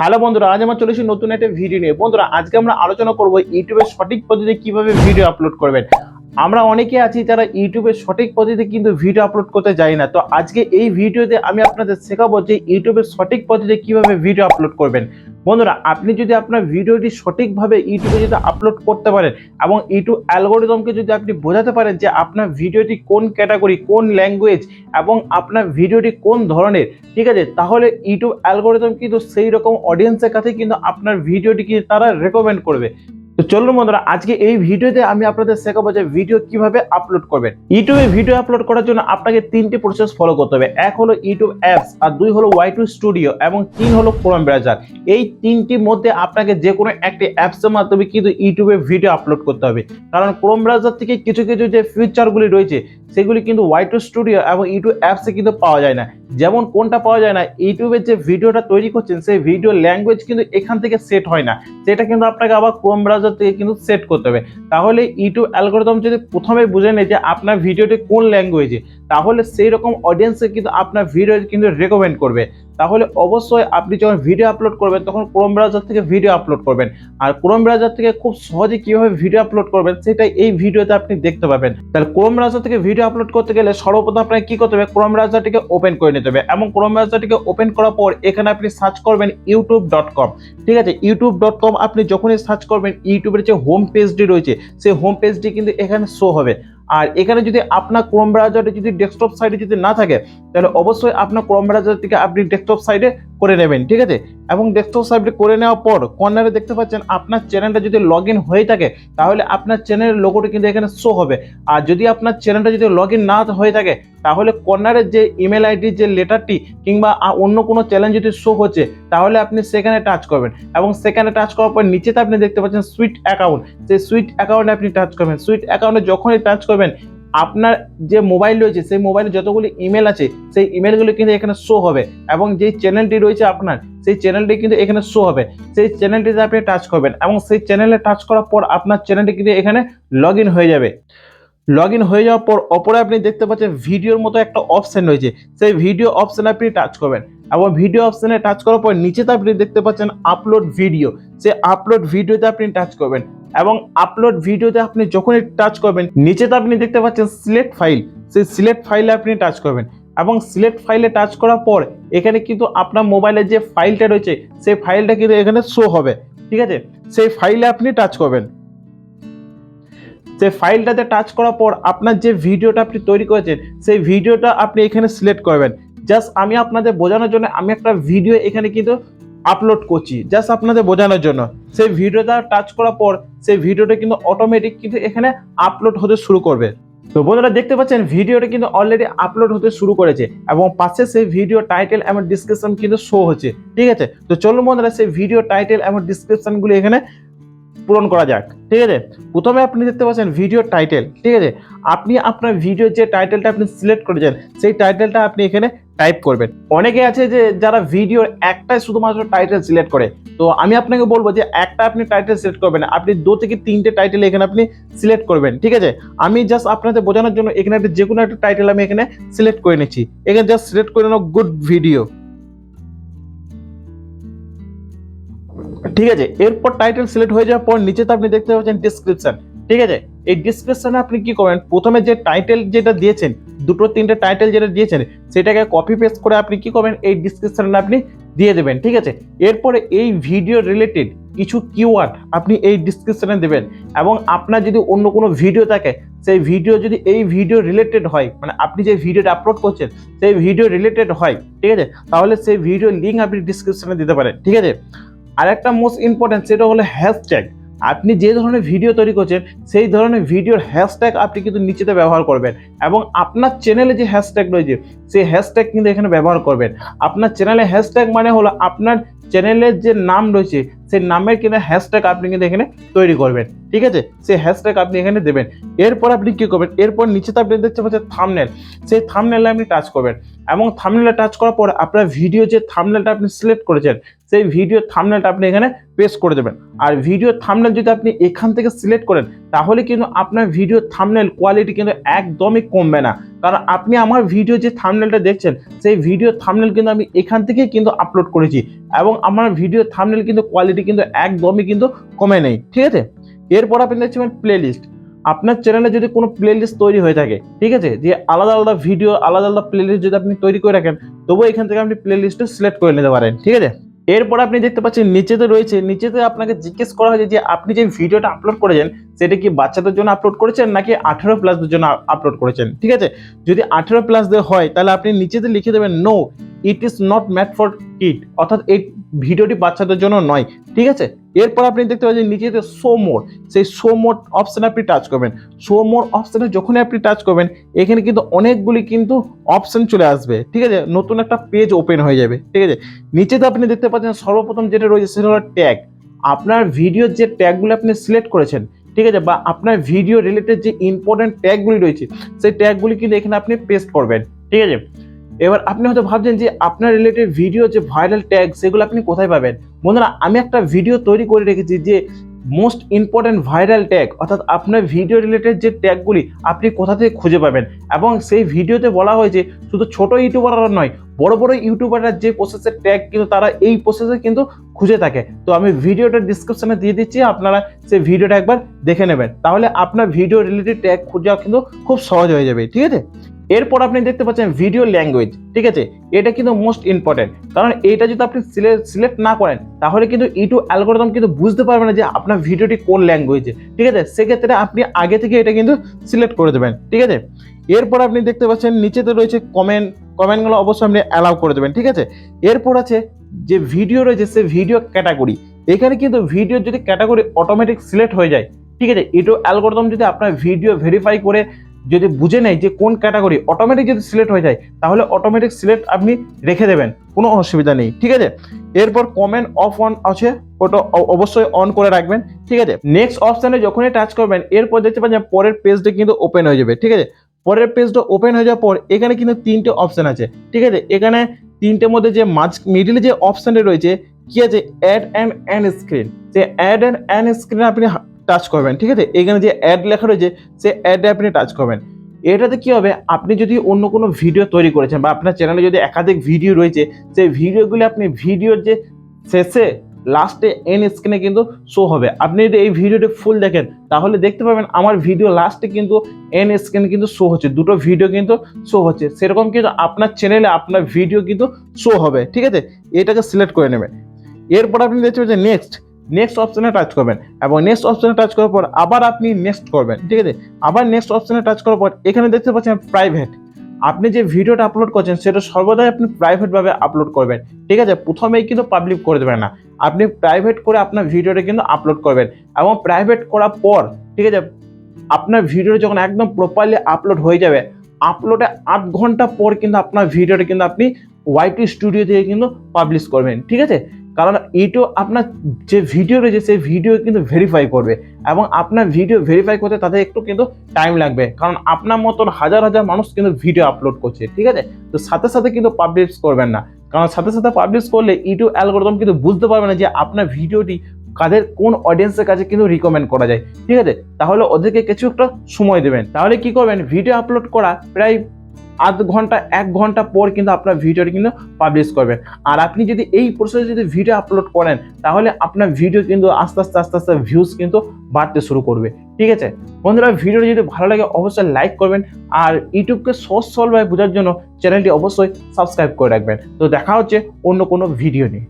Hello বন্ধুরা, আজ আমার চলেছি নতুন একটা ভিডিও নিয়ে। বন্ধুরা, আজকে আমরা আলোচনা করব ইউটিউবের সঠিক পদ্ধতিতে কীভাবে ভিডিও আপলোড করবেন। আমরা অনেকে আছি যারা ইউটিউবের সঠিক পদ্ধতিতে কিন্তু ভিডিও আপলোড করতে যাই না। তো আজকে এই ভিডিওতে আমি আপনাদের শেখাবো যে ইউটিউবের সঠিক পদ্ধতিতে কীভাবে ভিডিও আপলোড করবেন। বন্ধুরা, আপনি যদি আপনার ভিডিওটি সঠিকভাবে ইউটিউবে যদি আপলোড করতে পারেন এবং ইউটিউব অ্যালগোরিদমকে যদি আপনি বোঝাতে পারেন যে আপনার ভিডিওটি কোন ক্যাটাগরি কোন ল্যাঙ্গুয়েজ এবং আপনার ভিডিওটি কোন ধরনের, ঠিক আছে? তাহলে ইউটিউব অ্যালগোরিদম কিন্তু সেই রকম অডিয়েন্সের কাছে কিন্তু আপনার ভিডিওটি কিন্তু তারা রেকমেন্ড করবে। তো চলুন বন্ধুরা, আজকে এই ভিডিওতে আমি আপনাদের শেখাবো যে ভিডিও কীভাবে আপলোড করবেন। ইউটিউবে ভিডিও আপলোড করার জন্য আপনাকে তিনটি প্রসেস ফলো করতে হবে। এক হলো ইউটিউব অ্যাপস আর দুই হলো ওয়াই টু স্টুডিও এবং তিন হলো ক্রোম ব্রাউজার এই তিনটির মধ্যে আপনাকে যে কোনো একটি অ্যাপসের মাধ্যমে কিন্তু ইউটিউবে ভিডিও আপলোড করতে হবে। কারণ ক্রোম ব্রাউজার থেকে কিছু কিছু যে ফিচারগুলি রয়েছে, সেগুলি কিন্তু ওয়াই টু স্টুডিও এবং ইউটিউব অ্যাপসে কিন্তু পাওয়া যায় না। যেমন কোনটা পাওয়া যায় না ইউটিউবের যে ভিডিওটা তৈরি করছেন, সেই ভিডিও ল্যাঙ্গুয়েজ কিন্তু এখান থেকে সেট হয় না। সেটা কিন্তু আপনাকে আবার ক্রোম ব্রাউজার থেকে কিন্তু সেট করতে হবে। তাহলে ইউটিউব অ্যালগোরিদম যদি প্রথমে বুঝে নেয় যে আপনার ভিডিওটি কোন ল্যাঙ্গুয়েজে তাহলে সেই রকম অডিয়েন্সে কিন্তু আপনার ভিডিও কিন্তু রেকমেন্ড করবে। তাহলে অবশ্যই আপনি যখন ভিডিও আপলোড করবেন, তখন ক্রোম ব্রাউজার থেকে ভিডিও আপলোড করবেন। আর ক্রোম ব্রাউজার থেকে খুব সহজে কীভাবে ভিডিও আপলোড করবেন, সেটাই এই ভিডিওতে আপনি দেখতে পাবেন। তাহলে ক্রোম ব্রাউজার থেকে ভিডিও আপলোড করতে গেলে সর্বপ্রথম আপনাকে কি করতে হবে? ক্রোম ব্রাউজারটিকে ওপেন করে নিতে হবে। এবং ক্রোম ব্রাউজারটিকে ওপেন করার পর এখানে আপনি সার্চ করবেন ইউটিউব ডট কম ঠিক আছে? ইউটিউব ডট কম আপনি যখনই সার্চ করবেন, ইউটিউবের যে হোম পেজটি রয়েছে, সেই হোম পেজটি কিন্তু এখানে শো হবে। আর এখানে যদি আপনার ক্রোম ব্রাউজারে যদি ডেস্কটপ সাইডে যদি না থাকে, তাহলে অবশ্যই আপনার ক্রোম ব্রাউজার থেকে আপনি ডেস্কটপ সাইডে করে নেবেন, ঠিক আছে? এবং ডেস্কটপ সাইডে করে নেওয়ার পর কর্নারে দেখতে পাচ্ছেন আপনার চ্যানেলটা যদি লগ ইন হয়ে থাকে, তাহলে আপনার চ্যানেলের লোগোটা কিন্তু এখানে শো হবে। আর যদি আপনার চ্যানেলটা যদি লগ ইন না হয়ে থাকে, তাহলে কর্নারের যে ইমেল আইডির যে লেটারটি কিংবা অন্য কোনো চ্যানেল যদি শো হচ্ছে, তাহলে আপনি সেখানে টাচ করবেন। এবং সেখানে টাচ করার পর নিচেতে আপনি দেখতে পাচ্ছেন সুইট অ্যাকাউন্ট সেই সুইট অ্যাকাউন্টে আপনি টাচ করবেন। সুইট অ্যাকাউন্টে যখনই টাচ করবেন আপনার যে মোবাইল রয়েছে, সেই মোবাইলে যতগুলি ইমেল আছে, সেই ইমেলগুলি কিন্তু এখানে শো হবে। এবং যেই চ্যানেলটি রয়েছে আপনার, সেই চ্যানেলটি কিন্তু এখানে শো হবে। সেই চ্যানেলটিতে আপনি টাচ করবেন এবং সেই চ্যানেলে টাচ করার পর আপনার চ্যানেলটি কিন্তু এখানে লগ হয়ে যাবে। লগ হয়ে যাওয়ার পর অপরে আপনি দেখতে পাচ্ছেন ভিডিওর মতো একটা অপশান রয়েছে। সেই ভিডিও অপশানে আপনি টাচ করবেন। এবং ভিডিও অপশানে টাচ করার পর নিচেতে আপনি দেখতে পাচ্ছেন আপলোড ভিডিও সেই আপলোড ভিডিওতে আপনি টাচ করবেন। এবং আপলোড ভিডিওতে আপনি যখনই টাচ করবেন, নিচেতে আপনি দেখতে পাচ্ছেন সিলেক্ট ফাইল সেই সিলেক্ট ফাইলে আপনি টাচ করবেন। এবং সিলেক্ট ফাইলে টাচ করার পর, এখানে কিন্তু আপনার মোবাইলের যে ফাইলটা রয়েছে, সেই ফাইলটা কিন্তু এখানে শো হবে। ঠিক আছে? সেই ফাইলে আপনি টাচ করবেন। সেই ফাইলটাতে টাচ করার পর, আপনার যে ভিডিওটা আপনি তৈরি করেছেন, সেই ভিডিওটা আপনি এখানে সিলেক্ট করবেন। জাস্ট আমি আপনাদের বোঝানোর জন্য আমি একটা ভিডিও এখানে কিন্তু আপলোড করছি জাস্ট আপনাদের বোঝানোর জন্য। সেই ভিডিওটা টাচ করার পর, সেই ভিডিওটা কিন্তু অটোমেটিক কিন্তু এখানে আপলোড হতে শুরু করবে। তো বন্ধুরা, দেখতে পাচ্ছেন ভিডিওটা কিন্তু অলরেডি আপলোড হতে শুরু করেছে এবং পাশে সেই ভিডিও টাইটেল এবং ডিসক্রিপশন কিন্তু শো হচ্ছে, ঠিক আছে? তো চলুন বন্ধুরা, সেই ভিডিও টাইটেল এবং ডিসক্রিপশনগুলো এখানে পূরণ করা যাক, ঠিক আছে? প্রথমে আপনি দেখতে পাচ্ছেন ভিডিও টাইটেল ঠিক আছে? আপনি আপনার ভিডিও যে টাইটেলটা আপনি সিলেক্ট করেছেন, সেই টাইটেলটা আপনি এখানে টাইপ করবেন। অনেকে আছে যে যারা ভিডিওর একটাই শুধুমাত্র টাইটেল সিলেক্ট করে। তো আমি আপনাকে বলব যে একটা আপনি টাইটেল সিলেক্ট করবেন। আপনি দু থেকে তিনটে টাইটেল এখানে আপনি সিলেক্ট করবেন, ঠিক আছে? আমি জাস্ট আপনাদের বোঝানোর জন্য এখানে একটা যে কোনো একটা টাইটেল আমি এখানে সিলেক্ট করে নিচ্ছি। এখানে জাস্ট সিলেক্ট করে নাও গুড ভিডিও ঠিক আছে? এরপর টাইটেল সিলেক্ট হয়ে যাওয়ার পর নিচেতে আপনি দেখতে পাচ্ছেন ডিসক্রিপশন ঠিক আছে? এই ডিসক্রিপশনে আপনি কি করবেন? প্রথমে যে টাইটেল যেটা দিয়েছেন, দুটো তিনটে টাইটেল যেটা দিয়েছেন, সেটাকে কপি পেস্ট করে আপনি কি করবেন? এই ডিসক্রিপশনে আপনি দিয়ে দেবেন, ঠিক আছে? এরপরে এই ভিডিও রিলেটেড কিছু কিওয়ার্ড আপনি এই ডিসক্রিপশনে দেবেন এবং আপনার যদি অন্য কোনো ভিডিও থাকে, সেই ভিডিও যদি এই ভিডিও রিলেটেড হয় মানে আপনি যে ভিডিওটা আপলোড করছেন, সেই ভিডিও রিলেটেড হয়, ঠিক আছে? তাহলে সেই ভিডিও লিঙ্ক আপনি ডিসক্রিপশনে দিতে পারেন, ঠিক আছে? আর একটা মোস্ট ইম্পর্টেন্ট সেটা হলো হ্যাশট্যাগ আপনি যে ধরনের ভিডিও তৈরি করছেন, সেই ধরনের ভিডিওর হ্যাশট্যাগ আপনি কিন্তু নিচেতে ব্যবহার করবেন। এবং আপনার চ্যানেলে যে হ্যাশট্যাগ রয়েছে, সেই হ্যাশট্যাগ কিন্তু এখানে ব্যবহার করবেন। আপনার চ্যানেলে হ্যাশট্যাগ মানে হলো আপনার চ্যানেলের যে নাম রয়েছে সেই নামের কিন্তু হ্যাশট্যাগ আপনি কিন্তু এখানে তৈরি করবেন, ঠিক আছে? সেই হ্যাশট্যাগ আপনি এখানে দেবেন। এরপর আপনি কি করবেন? এরপর নিচেতে আপনি দেখতে পাচ্ছেন থামনেল সেই থামনেলে আপনি টাচ করবেন। এবং থামনেলে টাচ করার পর আপনার ভিডিও যে থামনেলটা আপনি সিলেক্ট করেছেন, সেই ভিডিও থামনেলটা আপনি এখানে পেস্ট করে দেবেন। আর ভিডিও থামনেল যদি আপনি এখান থেকে সিলেক্ট করেন, তাহলে কিন্তু আপনার ভিডিও থামনেল কোয়ালিটি কিন্তু একদমই কমবে না। কারণ আপনি আমার ভিডিও যে থামনেলটা দেখছেন, সেই ভিডিও থামনেল কিন্তু আমি এখান থেকে কিন্তু আপলোড করেছি। এবং আমার ভিডিও থামনেল কিন্তু কোয়ালিটি কিন্তু একদমই কিন্তু কমে নেই, ঠিক আছে? এরপর আপনি দেখছেন প্লে লিস্ট আপনার চ্যানেলে যদি কোনো প্লে লিস্ট তৈরি হয়ে থাকে, ঠিক আছে? যে আলাদা আলাদা ভিডিও আলাদা আলাদা প্লে লিস্ট যদি আপনি তৈরি করে রাখেন তবুও এখান থেকে আপনি প্লে লিস্টটা সিলেক্ট করে নিতে পারেন, ঠিক আছে? এরপর আপনি দেখতে পাচ্ছেন নিচেতে রয়েছে, নিচেতে আপনাকে জিজ্ঞেস করা হয়েছে যে আপনি যে ভিডিওটা আপলোড করেছেন, সেটা কি বাচ্চাদের জন্য আপলোড করেছেন, নাকি আঠেরো প্লাসদের জন্য আপলোড করেছেন, ঠিক আছে? যদি আঠেরো প্লাসদের হয়, তাহলে আপনি নিচেতে লিখে দেবেন no it is not made for kid অর্থাৎ এই ভিডিওটি বাচ্চাদের জন্য নয়। ঠিক আছে? এরপর আপনি দেখতে পাচ্ছেন নিচেতে শো মোড সেই শো মোড অপশানে আপনি টাচ করবেন। শো মোড অপশানে যখনই আপনি টাচ করবেন, এখানে কিন্তু অনেকগুলি কিন্তু অপশান চলে আসবে। ঠিক আছে? নতুন একটা পেজ ওপেন হয়ে যাবে। ঠিক আছে? নিচেতে আপনি দেখতে পাচ্ছেন সর্বপ্রথম যেটা রয়েছে সেটা হলো ট্যাগ আপনার ভিডিওর যে ট্যাগগুলো আপনি সিলেক্ট করেছেন, ঠিক আছে? বা আপনার ভিডিও রিলেটেড যে ইম্পর্টেন্ট ট্যাগগুলি রয়েছে, সেই ট্যাগগুলি কিন্তু এখানে আপনি পেস্ট করবেন। ঠিক আছে? এবার আপনি হয়তো ভাবছেন যে আপনার রিলেটেড ভিডিও যে ভাইরাল ট্যাগ সেগুলো আপনি কোথায় পাবেন? বন্ধুরা, আমি একটা ভিডিও তৈরি করে রেখেছি যে মোস্ট ইম্পর্টেন্ট ভাইরাল ট্যাগ অর্থাৎ আপনার ভিডিও রিলেটেড যে ট্যাগগুলি আপনি কোথা থেকে খুঁজে পাবেন? এবং সেই ভিডিওতে বলা হয়েছে, শুধু ছোট ইউটিউবাররা নয়, বড় বড় ইউটিউবাররা যে প্রসেসের ট্যাগ কিন্তু তারা এই প্রসেসে কিন্তু খুঁজে থাকে। তো আমি ভিডিওটা ডিসক্রিপশনে দিয়ে দিচ্ছি, আপনারা সেই ভিডিওটা একবার দেখে নেবেন। তাহলে আপনার ভিডিও রিলেটেড ট্যাগ খোঁজা কিন্তু খুব সহজ হয়ে যাবে, ঠিক আছে? এরপর আপনি দেখতে পাচ্ছেন ভিডিও ল্যাঙ্গুয়েজ ঠিক আছে? এটা কিন্তু মোস্ট ইম্পর্টেন্ট কারণ এটা যদি আপনি সিলেক্ট না করেন, তাহলে কিন্তু ইউটিউব অ্যালগোরিদম কিন্তু বুঝতে পারবে না যে আপনার ভিডিওটি কোন ল্যাঙ্গুয়েজে ঠিক আছে? সেক্ষেত্রে আপনি আগে থেকে এটা কিন্তু সিলেক্ট করে দেবেন, ঠিক আছে? এরপর আপনি দেখতে পাচ্ছেন নিচেতে রয়েছে কমেন্ট কমেন্টগুলো অবশ্যই আপনি অ্যালাউ করে দেবেন, ঠিক আছে? এরপর আছে যে ভিডিও রয়েছে, সে ভিডিও ক্যাটাগরি এখানে কিন্তু ভিডিও যদি ক্যাটাগরি অটোমেটিক সিলেক্ট হয়ে যায়, ঠিক আছে? ইউটিউব অ্যালগোরিদম যদি আপনার ভিডিও ভেরিফাই করে যদি বুঝে নেয় যে কোন ক্যাটাগরি অটোমেটিক যদি সিলেক্ট হয়ে যায়, তাহলে অটোমেটিক সিলেক্ট আপনি রেখে দেবেন, কোনো অসুবিধা নেই, ঠিক আছে? এরপর কমেন্ট অফ অন আছে, ওটা অবশ্যই অন করে রাখবেন, ঠিক আছে? নেক্সট অপশানে যখনই টাচ করবেন, এরপর দেখতে পাচ্ছেন পরের পেজটা কিন্তু ওপেন হয়ে যাবে, ঠিক আছে? পরের পেজটা ওপেন হয়ে যাওয়ার পর, এখানে কিন্তু তিনটে অপশান আছে, ঠিক আছে? এখানে তিনটের মধ্যে যে মাঝ মিডিলে যে অপশানটা রয়েছে, কি আছে? অ্যাড অ্যান্ড অ্যান্ড স্ক্রিন যে অ্যাড অ্যান্ড অ্যান্ড স্ক্রিনে আপনি টাচ করবেন, ঠিক আছে? এখানে যে অ্যাড লেখা রয়েছে, সে অ্যাডে আপনি টাচ করবেন। এটাতে কি হবে? আপনি যদি অন্য কোনো ভিডিও তৈরি করেছেন বা আপনার চ্যানেলে যদি একাধিক ভিডিও রয়েছে, সেই ভিডিওগুলি আপনি ভিডিওর যে শেষে লাস্টে এন স্ক্রিনে কিন্তু শো হবে। আপনি যদি এই ভিডিওটি ফুল দেখেন, তাহলে দেখতে পাবেন আমার ভিডিও লাস্টে কিন্তু এন স্ক্রিনে কিন্তু শো হচ্ছে। দুটো ভিডিও কিন্তু শো হচ্ছে। সেরকম কিন্তু আপনার চ্যানেলে আপনার ভিডিও কিন্তু শো হবে, ঠিক আছে? এটাকে সিলেক্ট করে নেবেন। এরপর আপনি দেখতে পাচ্ছেন নেক্সট নেক্সট অপশনে টাচ করবেন এবং নেক্সট অপশনে টাচ করার পর আবার আপনি নেক্সট করবেন, ঠিক আছে? আবার নেক্সট অপশনে টাচ করার পর এখানে দেখতে পাচ্ছেন প্রাইভেট আপনি যে ভিডিওটা আপলোড করছেন, সেটা সর্বদাই আপনি প্রাইভেটভাবে আপলোড করবেন, ঠিক আছে? প্রথমেই কিন্তু পাবলিক করে দেবেন না। আপনি প্রাইভেট করে আপনার ভিডিওটা কিন্তু আপলোড করবেন এবং প্রাইভেট করার পর, ঠিক আছে? আপনার ভিডিওটা যখন একদম প্রপারলি আপলোড হয়ে যাবে আপলোডে আট ঘণ্টা পর কিন্তু আপনার ভিডিওটা কিন্তু আপনি ওয়াইটি স্টুডিও থেকে কিন্তু পাবলিশ করবেন, ঠিক আছে? কারণ ইউটিউব আপনার যে ভিডিও রয়েছে, সেই ভিডিও কিন্তু ভেরিফাই করবে। এবং আপনার ভিডিও ভেরিফাই করতে তাদের একটু কিন্তু টাইম লাগবে। কারণ আপনার মতন হাজার হাজার মানুষ কিন্তু ভিডিও আপলোড করছে, ঠিক আছে? তো সাথে সাথে কিন্তু পাবলিশ করবেন না। কারণ সাথে সাথে পাবলিশ করলে ইউটিউব অ্যালগোরিদম কিন্তু বুঝতে পারবে না যে আপনার ভিডিওটি কাদের কোন অডিয়েন্সের কাছে কিন্তু রিকমেন্ড করা যায়, ঠিক আছে? তাহলে ওদেরকে কিছু একটা সময় দেবেন। তাহলে কি করবেন? ভিডিও আপলোড করা প্রায় আধ ঘণ্টা, এক ঘণ্টা পর কিন্তু আপনার ভিডিওটি কিন্তু পাবলিশ করবেন। আর আপনি যদি এই প্রসেসে যদি ভিডিও আপলোড করেন, তাহলে আপনার ভিডিও কিন্তু আস্তে আস্তে আস্তে আস্তে ভিউজ কিন্তু বাড়তে শুরু করবে। ঠিক আছে? বন্ধুরা, ভিডিওটি যদি ভালো লাগে, অবশ্যই লাইক করবেন। আর ইউটিউবকে সহজ সরলভাবে বোঝার জন্য চ্যানেলটি অবশ্যই সাবস্ক্রাইব করে রাখবেন। তো দেখা হচ্ছে অন্য কোনো ভিডিও নিয়ে।